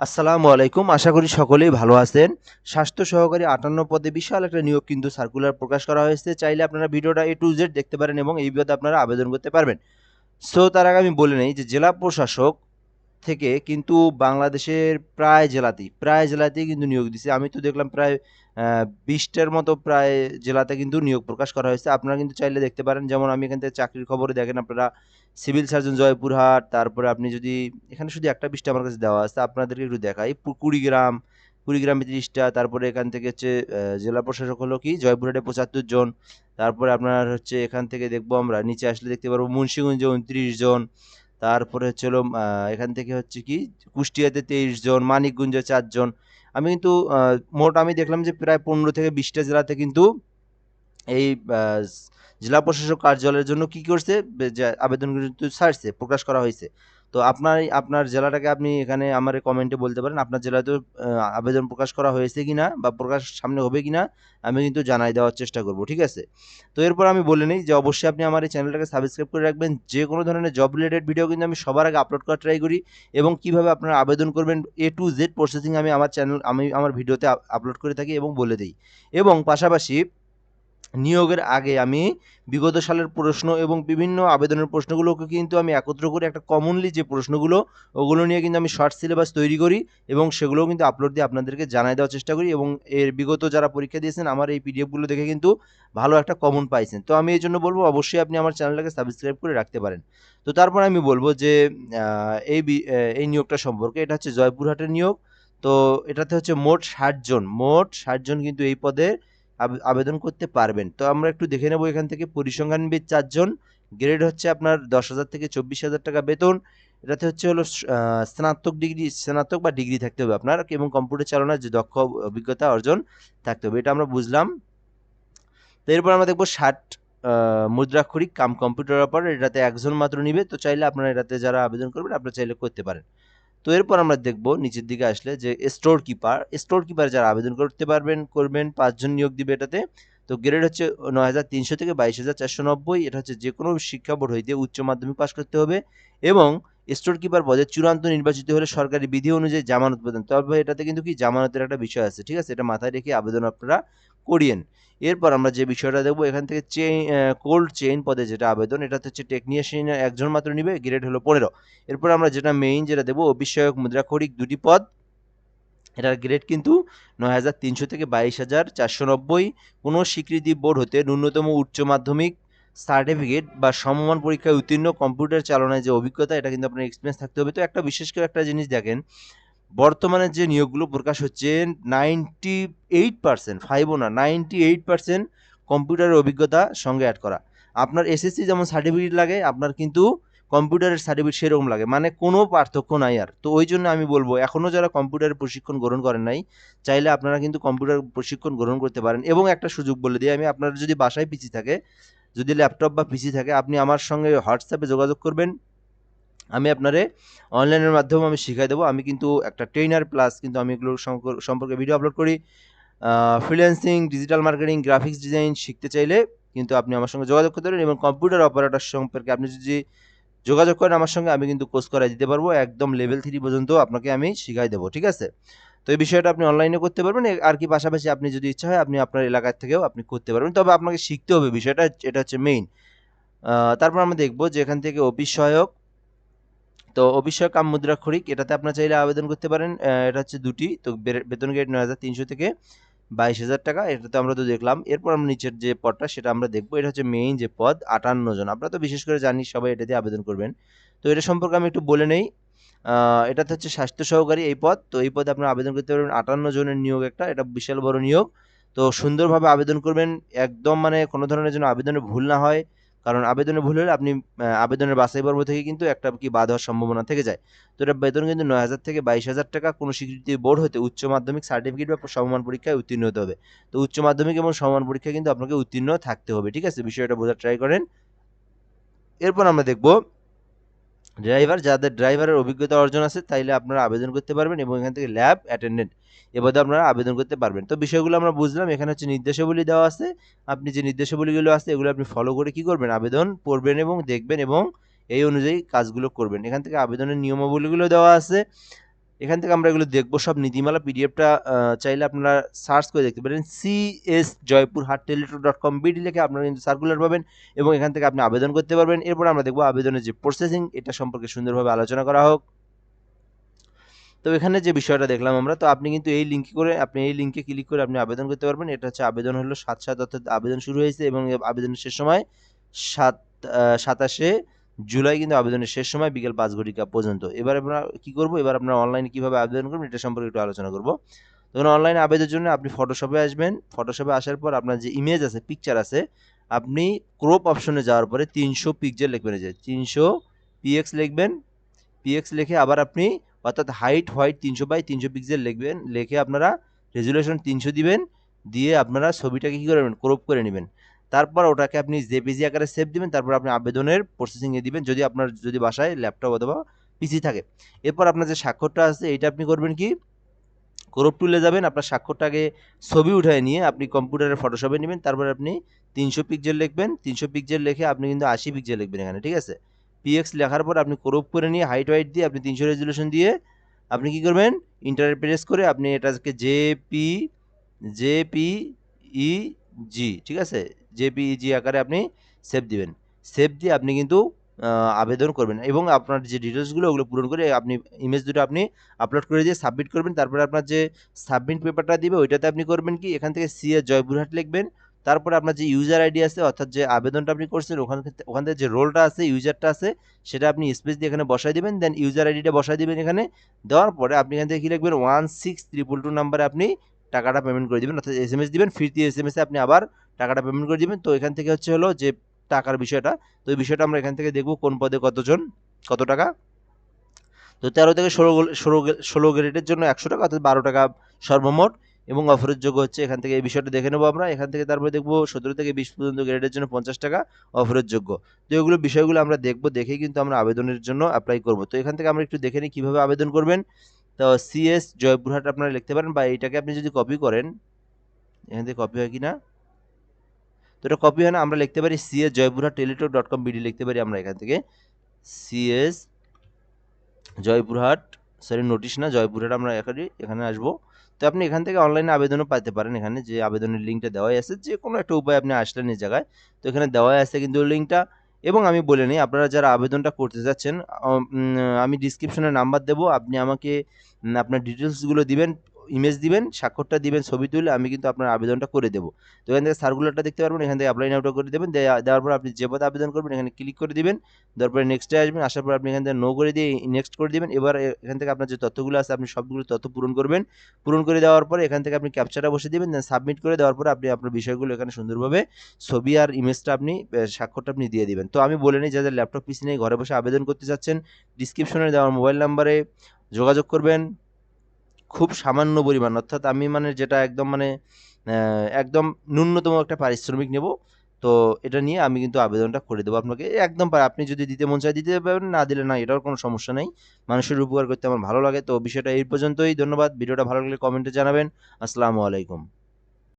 আসসালামু আলাইকুম। আশা করি সকলেই ভালো আছেন। স্বাস্থ্য সহকারী আটান্ন পদে বিশাল একটা নিয়োগ কিন্তু সার্কুলার প্রকাশ করা হয়েছে। চাইলে আপনারা ভিডিওটা এ টু জেড দেখতে পারেন এবং এই বিপদে আপনারা আবেদন করতে পারবেন। সো তার আগে আমি বলে নেই যে জেলা প্রশাসক থেকে কিন্তু বাংলাদেশের প্রায় জেলাতেই প্রায় জেলাতেই কিন্তু নিয়োগ দিছে। আমি তো দেখলাম প্রায় বিশটার মতো প্রায় জেলাতে কিন্তু নিয়োগ প্রকাশ করা হয়েছে। আপনারা কিন্তু চাইলে দেখতে পারেন, যেমন আমি এখান থেকে চাকরির খবরে দেখেন, আপনারা সিভিল সার্জন জয়পুরহাট, তারপরে আপনি যদি, এখানে শুধু একটা পৃষ্ঠা আমার কাছে দেওয়া আছে, আপনাদেরকে একটু দেখাই। কুড়িগ্রাম, কুড়িগ্রামে তিরিশটা, তারপরে এখান থেকে হচ্ছে জেলা প্রশাসক হলো কি? জয়পুরহাটে পঁচাত্তর জন, তারপরে আপনার হচ্ছে এখান থেকে দেখব আমরা, নিচে আসলে দেখতে পারব মুন্সিগঞ্জে উনত্রিশ জন তারপরে হচ্ছে এখান থেকে হচ্ছে কি, কুষ্টিয়াতে তেইশ জন, মানিকগঞ্জে চারজন আমি কিন্তু মোট আমি দেখলাম যে প্রায় পনেরো থেকে বিশটা জেলাতে কিন্তু এই জেলা প্রশাসক কার্যালয়ের জন্য কি করছে আবেদন কিন্তু ছাড়ছে প্রকাশ করা হয়েছে। তো আপনার আপনার জেলাটাকে আপনি এখানে আমার কমেন্টে বলতে পারেন, আপনার জেলাতেও আবেদন প্রকাশ করা হয়েছে কি না বা প্রকাশ সামনে হবে কি না আমি কিন্তু জানাই দেওয়ার চেষ্টা করব, ঠিক আছে? তো এরপর আমি বলে নিই যে অবশ্যই আপনি আমার এই চ্যানেলটাকে সাবস্ক্রাইব করে রাখবেন, যে কোনো ধরনের জব রিলেটেড ভিডিও কিন্তু আমি সবার আগে আপলোড করার ট্রাই করি এবং কীভাবে আপনারা আবেদন করবেন এ টু জেড প্রসেসিং আমি আমার চ্যানেল আমি আমার ভিডিওতে আপলোড করে থাকি এবং বলে দিই। এবং পাশাপাশি নিয়োগের আগে আমি বিগত সালের প্রশ্ন এবং বিভিন্ন আবেদনের প্রশ্নগুলোকে কিন্তু আমি একত্র করে একটা কমনলি যে প্রশ্নগুলো, ওগুলো নিয়ে কিন্তু আমি শর্ট সিলেবাস তৈরি করি এবং সেগুলোও কিন্তু আপলোড দিয়ে আপনাদেরকে জানাই দেওয়ার চেষ্টা করি এবং এর বিগত যারা পরীক্ষা দিয়েছেন, আমার এই পিডিএফগুলো দেখে কিন্তু ভালো একটা কমন পাইছেন। তো আমি এই জন্য বলব, অবশ্যই আপনি আমার চ্যানেলটাকে সাবস্ক্রাইব করে রাখতে পারেন। তো তারপর আমি বলব যে এই এই নিয়োগটা সম্পর্কে, এটা হচ্ছে জয়পুরহাটের নিয়োগ। তো এটাতে হচ্ছে মোট ষাটজন মোট ষাটজন কিন্তু এই পদে আবেদন করতে পারবেন। তো আমরা একটু দেখে নেব এখান থেকে পরিসংখ্যানবিদ চারজন। গ্রেড হচ্ছে আপনার দশ হাজার থেকে চব্বিশ হাজার টাকা বেতন। এটাতে হচ্ছে হলো স্নাতক ডিগ্রি, স্নাতক বা ডিগ্রি থাকতে হবে আপনার এবং কম্পিউটার চালানোর যে দক্ষ অভিজ্ঞতা অর্জন থাকতে হবে। এটা আমরা বুঝলাম। তো এরপর আমরা দেখব ষাট মুদ্রাক্ষরিক কাম কম্পিউটার অপারেটর। এটাতে একজন মাত্র নিবে। তো চাইলে আপনারা এটাতে যারা আবেদন করবেন, আপনারা চাইলে করতে পারেন। তো এরপর আমরা দেখব নিচের দিকে আসলে যে স্টোর কিপার স্টোর কিপার যারা আবেদন করতে পারবেন, করবেন, পাঁচজন নিয়োগ দিবে এটাতে। তো গ্রেড হচ্ছে নয় হাজার তিনশো থেকে বাইশ হাজার চারশো নব্বই। এটা হচ্ছে যে কোনো শিক্ষা বোর্ড হইতে উচ্চ মাধ্যমিক পাশ করতে হবে এবং স্টোর কিপার পদে চূড়ান্ত নির্বাচিত হলে সরকারি বিধি অনুযায়ী জামানত প্রদান। তবে এটাতে কিন্তু কি জামানতের একটা বিষয় আছে, ঠিক আছে? এটা মাথায় রেখে আবেদন আপনারা করিয়েন। এরপর আমরা যে বিষয়টা দেখব, এখান থেকে চেইন কোল্ড চেইন পদে যেটা আবেদন এটা হচ্ছে টেকনিশিয়ান একজন মাত্র নিবে গ্রেড হলো পনেরো। এরপর আমরা যেটা মেইন যেটা দেবো অবিষয়ক মুদ্রাক্ষরিক দুটি পদ। এটার গ্রেড কিন্তু নয় হাজার তিনশো থেকে বাইশ হাজার চারশো নব্বই। কোনো স্বীকৃতি বোর্ড হতে ন্যূনতম উচ্চ মাধ্যমিক সার্টিফিকেট বা সমমান পরীক্ষায় উত্তীর্ণ কম্পিউটার চালনায় যে অভিজ্ঞতা, এটা কিন্তু আপনার এক্সপিরিয়েন্স থাকতে হবে। তো একটা বিশেষ করে একটা জিনিস দেখেন, বর্তমানে যে নিয়োগগুলো প্রকাশ হচ্ছে নাইনটি এইট পার্সেন্ট ফাইভও না নাইনটি এইট পার্সেন্ট কম্পিউটারের অভিজ্ঞতা সঙ্গে অ্যাড করা। আপনার এসএসসি যেমন সার্টিফিকেট লাগে, আপনার কিন্তু কম্পিউটারের সার্টিফিকেট সেরকম লাগে মানে কোনো পার্থক্য নাই আর। তো ওই জন্য আমি বলব এখনও যারা কম্পিউটারের প্রশিক্ষণ গ্রহণ করেন নাই, চাইলে আপনারা কিন্তু কম্পিউটার প্রশিক্ষণ গ্রহণ করতে পারেন। এবং একটা সুযোগ বলে দিই, আমি আপনার যদি বাসায় পিছিয়ে থাকে যদি ল্যাপটপ বা পিসি থাকে, আপনি আমার সঙ্গে হোয়াটসঅ্যাপে যোগাযোগ করবেন। আমি আপনারে অনলাইনের মাধ্যমে আমি শিখাই দেবো। আমি কিন্তু একটা ট্রেনার প্লাস কিন্তু আমি এগুলো সম্পর্ক- ভিডিও আপলোড করি। Freelancing digital marketing graphics design শিখতে চাইলে কিন্তু আপনি আমার সঙ্গে যোগাযোগ করতে পারেন এবং কম্পিউটার অপারেটর সম্পর্কে আপনি যদি যোগাযোগ করেন আমার সঙ্গে, আমি কিন্তু কোর্স করাই দিতে পারব। একদম লেভেল থ্রি পর্যন্ত আপনাকে আমি শিখাই দেবো, ঠিক আছে? তো এই বিষয়টা আপনি অনলাইনে করতে পারবেন। আর কি পাশাপাশি আপনি যদি ইচ্ছা হয়, আপনি আপনার এলাকার থেকেও আপনি করতে পারবেন। তবে আপনাকে শিখতে হবে বিষয়টা, এটা হচ্ছে মেইন তারপর আমরা দেখব যে এখান থেকে অফিস তো অবিষয় কাম মুদ্রাক্ষরিক এটাতে আপনার চাইলে আবেদন করতে পারেন। এটা হচ্ছে দুটি, তো বেতন গ্রেড নয় হাজার তিনশো থেকে বাইশ হাজার টাকা, এটা তো আমরা তো দেখলাম। এরপর আমরা নিচের যে পদটা, সেটা আমরা দেখব। এটা হচ্ছে মেইন যে পদ, আটান্ন জন। আমরা তো বিশেষ করে জানি সবাই এটাতে আবেদন করবেন। তো এটা সম্পর্কে আমি একটু বলে নেই। এটাতে হচ্ছে স্বাস্থ্য সহকারী এই পদ। তো এই পদে আপনারা আবেদন করতে পারবেন। আটান্ন জনের নিয়োগ একটা, এটা বিশাল বড় নিয়োগ। তো সুন্দরভাবে আবেদন করবেন। একদম মানে কোনো ধরনের যেন আবেদনে ভুল না হয়, কারণ আবেদনে ভুল হলে আপনি আবেদনের বাছাই পর্ব থেকে কিন্তু একটা কি বাদ হওয়ার সম্ভাবনা থেকে যায়। তো এটা বেতন কিন্তু নয় হাজার থেকে বাইশ হাজার টাকা। কোনো স্বীকৃতি বোর্ড হতে উচ্চ মাধ্যমিক সার্টিফিকেট বা সমমান পরীক্ষায় উত্তীর্ণ হতে হবে। তো উচ্চ মাধ্যমিক এবং সমমান পরীক্ষায় কিন্তু আপনাকে উত্তীর্ণ থাকতে হবে, ঠিক আছে? বিষয়টা বোঝার ট্রাই করেন। এরপর আমরা দেখব ড্রাইভার, যাদের ড্রাইভারের অভিজ্ঞতা অর্জন আছে, তাইলে আপনারা আবেদন করতে পারবেন এবং এখান থেকে ল্যাব অ্যাটেন্ডেন্ট এবারে আপনারা আবেদন করতে পারবেন। তো বিষয়গুলো আমরা বুঝলাম, এখানে হচ্ছে নির্দেশাবলী দেওয়া আছে। আপনি যে নির্দেশাবলীগুলো আছে, এগুলো আপনি ফলো করে কি করবেন? আবেদন পড়বেন এবং দেখবেন এবং এই অনুযায়ী কাজগুলো করবেন। এখান থেকে আবেদনের নিয়মাবলীগুলো দেওয়া আছে। এখান থেকে আমরা এগুলো দেখব। সব নীতিমালা পিডিএফটা চাইলে আপনারা সার্চ করে দেখতে পারেন। সি এস জয়পুর হাট টেলিটক ডট কম বিডি লিখে আপনারা কিন্তু সার্কুলার পাবেন এবং এখান থেকে আপনি আবেদন করতে পারবেন। এরপর আমরা দেখব আবেদনের যে প্রসেসিং এটা সম্পর্কে সুন্দরভাবে আলোচনা করা হোক। তো এখানে যে বিষয়টা দেখলাম আমরা, তো আপনি কিন্তু এই লিঙ্কে করে, আপনি এই লিঙ্কে ক্লিক করে আপনি আবেদন করতে পারবেন। এটা হচ্ছে আবেদন হলো সাত সাত, অর্থাৎ আবেদন শুরু হয়েছে এবং আবেদনের শেষ সময় সাত সাতাশে জুলাই কিন্তু আবেদনের শেষ সময় বিকেল পাঁচ ঘটিকা পর্যন্ত। এবার আমরা কী করব? এবার আপনারা অনলাইনে কীভাবে আবেদন করবেন এটা সম্পর্কে একটু আলোচনা করব। তখন অনলাইনে আবেদনের জন্য আপনি ফটোশপে আসবেন। ফটোশপে আসার পর আপনার যে ইমেজ আছে পিকচার আছে, আপনি ক্রপ অপশনে যাওয়ার পরে তিনশো পিকচার লিখবেন যে, তিনশো পিএক্স লিখবেন। পিএক্স লিখে আবার আপনি অর্থাৎ হাইট হোয়াইট তিনশো বাই তিনশো পিক্সেল লিখবেন। লিখে আপনারা রেজুলেশন তিনশো দিবেন। দিয়ে আপনারা ছবিটাকে কী করবেন ক্রপ করে নেবেন। তারপর ওটাকে আপনি জেপিজি আকারে সেভ দিবেন, তারপর আপনি আবেদনের প্রসেসিংয়ে দিবেন। যদি আপনার, যদি বাসায় ল্যাপটপ অথবা পিসি থাকে। এরপর আপনার যে স্বাক্ষরটা আছে, এইটা আপনি করবেন কি? ক্রপ টুলে যাবেন, আপনার স্বাক্ষরটাকে ছবি উঠায় নিয়ে আপনি কম্পিউটারে ফটোশপে নেবেন। তারপর আপনি তিনশো পিক্সেল লিখবেন। তিনশো পিক্সেল লিখে আপনি কিন্তু আশি পিক্সেল লিখবেন এখানে, ঠিক আছে? পিএক্স লেখার পর আপনি ক্রপ করে নিয়ে হাইট ওয়াইট দিয়ে আপনি তিনশো রেজুলেশন দিয়ে আপনি কি করবেন? ইন্টারনেট প্রেস করে আপনি এটাকে জেপি জেপি ই জি ঠিক আছে? জেপিইজি আকারে আপনি সেভ দিবেন। সেভ দিয়ে আপনি কিন্তু আবেদন করবেন এবং আপনার যে ডিটেলসগুলো ওগুলো পূরণ করে আপনি ইমেজ দুটো আপনি আপলোড করে দিয়ে সাবমিট করবেন। তারপরে আপনার যে সাবমিট পেপারটা দিবে, ওইটাতে আপনি করবেন কি, এখান থেকে সি এ জয়পুরহাট লিখবেন। তারপরে আপনার যে ইউজার আইডি আছে, অর্থাৎ যে আবেদনটা আপনি করছেন, ওখান ওখান থেকে যে রোলটা আছে ইউজারটা আছে, সেটা আপনি স্পেস দিয়ে এখানে বসাই দেবেন। দেন ইউজার আইডিটা বসাই দেবেন এখানে। দেওয়ার পরে আপনি এখান থেকে কী লিখবেন? ওয়ান সিক্স ট্রিপল টু নাম্বারে আপনি টাকাটা পেমেন্ট করে দেবেন। অর্থাৎ এস এম এস দেবেন। ফিরতি এস এম এসে আপনি আবার টাকাটা পেমেন্ট করে দেবেন। তো এখান থেকে হচ্ছে হলো যে টাকার বিষয়টা, তো এই বিষয়টা আমরা এখান থেকে দেখব কোন পদে কতজন, কত টাকা। তো তেরো থেকে ষোলো ষোলো ষোলো গ্রেডের জন্য একশো টাকা, অর্থাৎ বারো টাকা সর্বমোট। এবং অফারের যোগ্য হচ্ছে এখান থেকে এই বিষয়টা দেখে নেব আমরা। এখান থেকে তারপরে দেখব সতেরো থেকে বিশ পর্যন্ত গ্রেডের জন্য পঞ্চাশ টাকা অফারের যোগ্য। তো এগুলো বিষয়গুলো আমরা দেখব দেখেই কিন্তু আমরা আবেদনের জন্য অ্যাপ্লাই করব। তো এখান থেকে আমরা একটু দেখে নিই কীভাবে আবেদন করবেন। তো সিএস জয়পুরহাট আপনারা লিখতে পারেন বা এইটাকে আপনি যদি কপি করেন, এখান থেকে কপি হয় কি না এটা কপি হয় না, আমরা লিখতে পারি CS Joypurhat Teletalk dot com BD লিখতে পারি আমরা এখান থেকে। সিএস জয়পুরহাট সরি নোটিশ না জয়পুরহাট আমরা এখানে এখানে আসব। তো আপনি এখান থেকে অনলাইনে আবেদনও পাইতে পারেন, এখানে যে আবেদনের লিঙ্কটা দেওয়াই আছে, যে কোনো একটা উপায় আপনি আসলেন এই জায়গায়। তো এখানে দেওয়াই আছে কিন্তু লিঙ্কটা এবং আমি বলে নিই, আপনারা যারা আবেদনটা করতে যাচ্ছেন, আমি ডিসক্রিপশনে নাম্বার দেবো, আপনি আমাকে আপনার ডিটেলসগুলো দিবেন। ইমেজ দিবেন, স্বাক্ষরটা দিবেন, ছবি তুলে আমি কিন্তু আপনার আবেদনটা করে দেবো। তো এখান থেকে সার্কুলারটা দেখতে পারবেন, এখান থেকে অ্যাপ্লাই নাওটা করে দেবেন দেওয়ার পর আপনি যে পদে আবেদন করবেন, এখানে ক্লিক করে দিবেন তারপরে নেক্সটে আসবেন, আসার পর আপনি এখান থেকে নো করে দিয়ে নেক্সট করে দিবেন। এবার এখান থেকে আপনার যে তথ্যগুলো আছে, আপনি সবগুলো তথ্য পূরণ করবেন। পূরণ করে দেওয়ার পরে এখান থেকে আপনি ক্যাপচারটা বসে দিবেন দেন সাবমিট করে দেওয়ার পর আপনি আপনার বিষয়গুলো এখানে সুন্দরভাবে ছবি আর ইমেজটা আপনি স্বাক্ষরটা আপনি দিয়ে দিবেন। তো আমি বলে নিই যাদের ল্যাপটপ পিসি নেই ঘরে বসে আবেদন করতে চাচ্ছেন ডিসক্রিপশনে দেওয়ার মোবাইল নাম্বারে যোগাযোগ করবেন। খুব সামান্য পরিমাণ, অর্থাৎ আমি মানে যেটা একদম মানে একদম ন্যূনতম একটা পারিশ্রমিক নেব। তো এটা নিয়ে আমি কিন্তু আবেদনটা করে দেবো আপনাকে। একদম পারে আপনি যদি দিতে মন চায় দিতে পারবেন না দিলে না এটার কোনো সমস্যা নেই। মানুষের উপকার করতে আমার ভালো লাগে। তো বিষয়টা এই পর্যন্তই। ধন্যবাদ। ভিডিওটা ভালো লাগলে কমেন্টে জানাবেন। আসসালামু আলাইকুম।